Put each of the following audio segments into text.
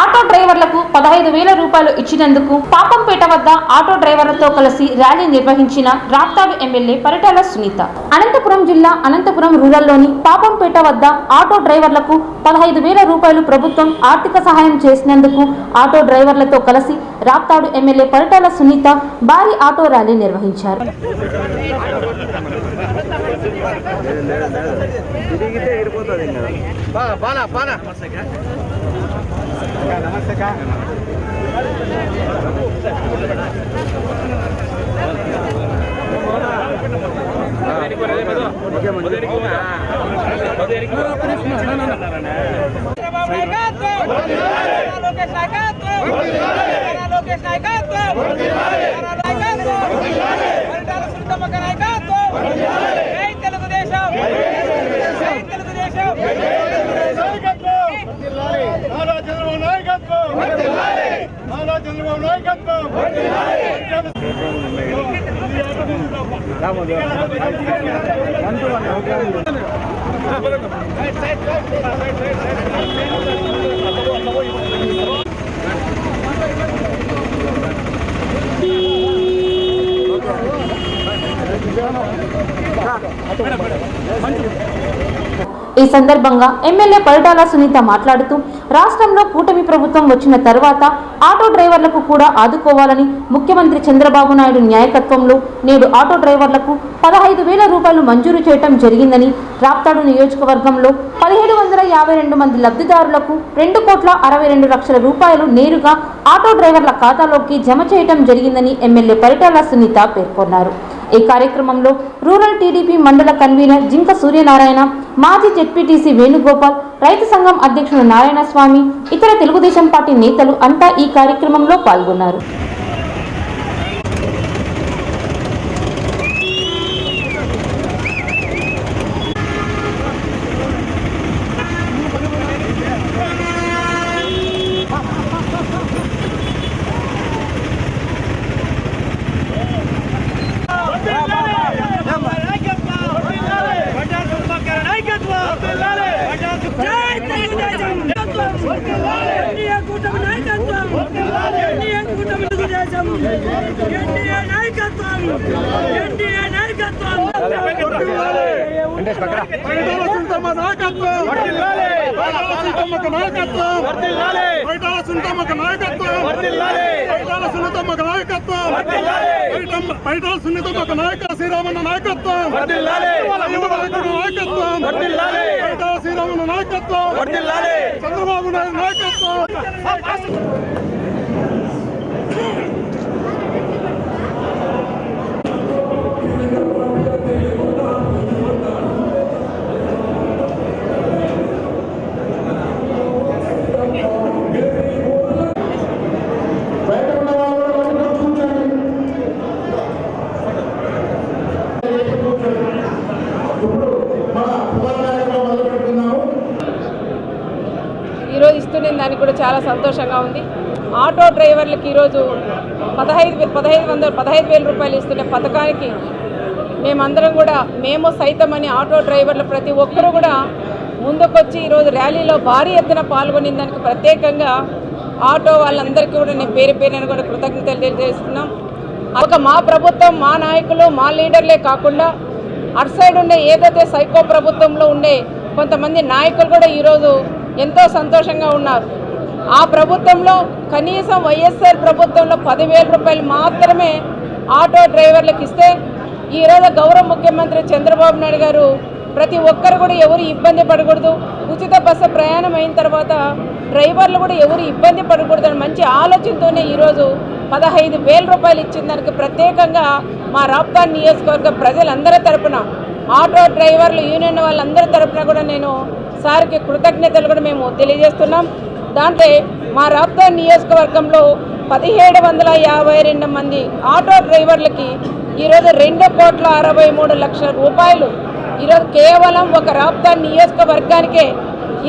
Auto డ్రైవర్లకు పదహైదు వేల రూపాయలు ఇచ్చినందుకు పాపంపేట వద్ద ఆటో డ్రైవర్లతో కలిసి ర్యాలీ నిర్వహించిన రాప్తాడు ఎమ్మెల్యే పరిటాల సునీత. అనంతపురం జిల్లా అనంతపురం రూరల్లోని పాపంపేట వద్ద ఆటో డ్రైవర్లకు పదహైదు వేల రూపాయలు ప్రభుత్వం ఆర్థిక సహాయం చేసినందుకు ఆటో డ్రైవర్లతో కలిసి రాప్తాడు ఎమ్మెల్యే పరిటాల సునీత భారీ ఆటో ర్యాలీ నిర్వహించారు. తిరిగితే ఎడిపోతుంది ఇంకా. బానా బానా లోకేష్ నాయకత్వం నాయకత్వం నాయకత్వం జై తెలుగుదేశం జై తెలుగుదేశం నారా చంద్రబాబు నాయకత్వం నారా చంద్రబాబు నాయకత్వం ఈ సందర్భంగా ఎమ్మెల్యే పరిటాల సునీత మాట్లాడుతూ రాష్ట్రంలో కూటమి ప్రభుత్వం వచ్చిన తర్వాత ఆటో డ్రైవర్లకు కూడా ఆదుకోవాలని ముఖ్యమంత్రి చంద్రబాబు నాయుడు న్యాయకత్వంలో నేడు ఆటో డ్రైవర్లకు పదహైదు వేల రూపాయలు మంజూరు చేయటం జరిగిందని రాప్తాడు నియోజకవర్గంలో పదిహేడు వందల యాభై రెండు మంది లబ్ధిదారులకు రెండు కోట్ల అరవై రెండు లక్షల రూపాయలు నేరుగా ఆటో డ్రైవర్ల ఖాతాలోకి జమ చేయటం జరిగిందని ఎమ్మెల్యే పరిటాల సునీత పేర్కొన్నారు. ఈ కార్యక్రమంలో రూరల్ టీడీపీ మండల కన్వీనర్ జింక సూర్యనారాయణ మాజీ జెడ్పీటీసీ వేణుగోపాల్ రైతు సంఘం అధ్యక్షుడు నారాయణ స్వామి ఇతర తెలుగుదేశం పార్టీ నేతలు అంతా ఈ కార్యక్రమంలో పాల్గొన్నారు జై తెలుగుదేశం ఎన్డీఏ కూటమి నాయకత్వం ఎన్డీఏ కూటమి తెలుగుదేశం ఎన్డీఏ నాయకత్వం ఎన్డీఏ నాయకత్వం పరిటాల సుందమ్మ నాయకత్వం పరిటాల సుందమ్మక నాయకత్వం పరిటాల సుందమ్మక నాయకత్వం పరిటాల సున్నతమ్మక నాయకత్వం పరిటమ్మ- పరిటాల సున్నితమ్మక నాయక శ్రీరామన్న నాయకత్వం నాయకత్వం పరిటాల శ్రీరామన్న నాయకత్వం చంద్రబాబు నాయుడు నాయకత్వం. ఈరోజు దానికి కూడా చాలా సంతోషంగా ఉంది. ఆటో డ్రైవర్లకి ఈరోజు పదహైదు పదహైదు వందల పదహైదు వేల రూపాయలు ఇస్తున్న పథకానికి మేమందరం కూడా మేము సైతం అని ఆటో డ్రైవర్లు ప్రతి ఒక్కరూ కూడా ముందుకొచ్చి ఈరోజు ర్యాలీలో భారీ ఎత్తున పాల్గొని దానికి ప్రత్యేకంగా ఆటో వాళ్ళందరికీ కూడా నేను పేరు పేరుని కూడా కృతజ్ఞతలు తెలియజేస్తున్నాం. ఒక మా ప్రభుత్వం మా నాయకులు మా లీడర్లే కాకుండా అటు సైడ్ ఉండే ఏదైతే సైకో ప్రభుత్వంలో ఉండే కొంతమంది నాయకులు కూడా ఈరోజు ఎంతో సంతోషంగా ఉన్నారు. ఆ ప్రభుత్వంలో కనీసం వైఎస్ఆర్ ప్రభుత్వంలో పదివేల రూపాయలు మాత్రమే ఆటో డ్రైవర్లకు ఇస్తే ఈరోజు గౌరవ ముఖ్యమంత్రి చంద్రబాబు నాయుడు గారు ప్రతి ఒక్కరు కూడా ఎవరు ఇబ్బంది పడకూడదు. ఉచిత బస్సు ప్రయాణం అయిన తర్వాత డ్రైవర్లు కూడా ఎవరు ఇబ్బంది పడకూడదు అని మంచి ఆలోచనతోనే ఈరోజు పదహైదు వేల రూపాయలు ఇచ్చిన దానికి ప్రత్యేకంగా మా రాప్తాన్ నియోజకవర్గ ప్రజలందరి తరపున ఆటో డ్రైవర్లు యూనియన్ వాళ్ళందరి తరపున కూడా నేను సార్కి కృతజ్ఞతలు కూడా మేము తెలియజేస్తున్నాం. దాంట్లో మా రాప్తాన్ నియోజకవర్గంలో పదిహేడు వందల యాభై రెండు మంది ఆటో డ్రైవర్లకి ఈరోజు రెండు కోట్ల అరవై మూడు లక్షల రూపాయలు. ఈరోజు కేవలం ఒక రాప్తాన్ నియోజకవర్గానికే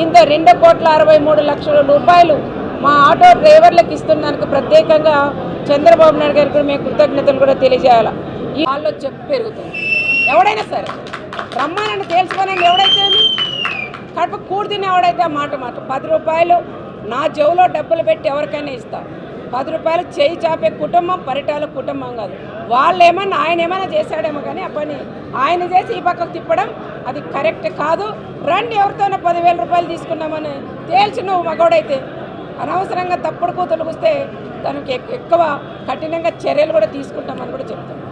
ఇంత రెండు కోట్ల అరవై మూడు లక్షల రూపాయలు మా ఆటో డ్రైవర్లకు ఇస్తున్నందుకు ప్రత్యేకంగా చంద్రబాబు నాయుడు గారికి కూడా మేము కృతజ్ఞతలు కూడా తెలియజేయాలి. ఈ వాళ్ళు చెప్పు పెరుగుతుంది. ఎవడైనా సరే. రమ్మానని తేల్చుకోనండి ఎవడైతే కడుపు కూడి ఎవడైతే మాట మాట పది రూపాయలు నా జేబులో డబ్బులు పెట్టి ఎవరికైనా ఇస్తా. పది రూపాయలు చేయి చాపే కుటుంబం పరిటాల కుటుంబం కాదు. వాళ్ళు ఏమన్నా ఆయన ఏమైనా చేశాడేమో కానీ ఆ పని ఆయన చేసి ఈ పక్కకు తిప్పడం అది కరెక్ట్ కాదు. రండి ఎవరితోనే పదివేల రూపాయలు తీసుకున్నామని తేల్చి నువ్వు మగోడైతే అనవసరంగా తప్పుడు కూతురు వస్తే దానికి ఎక్కువ కఠినంగా చర్యలు కూడా తీసుకుంటామని కూడా చెప్తాను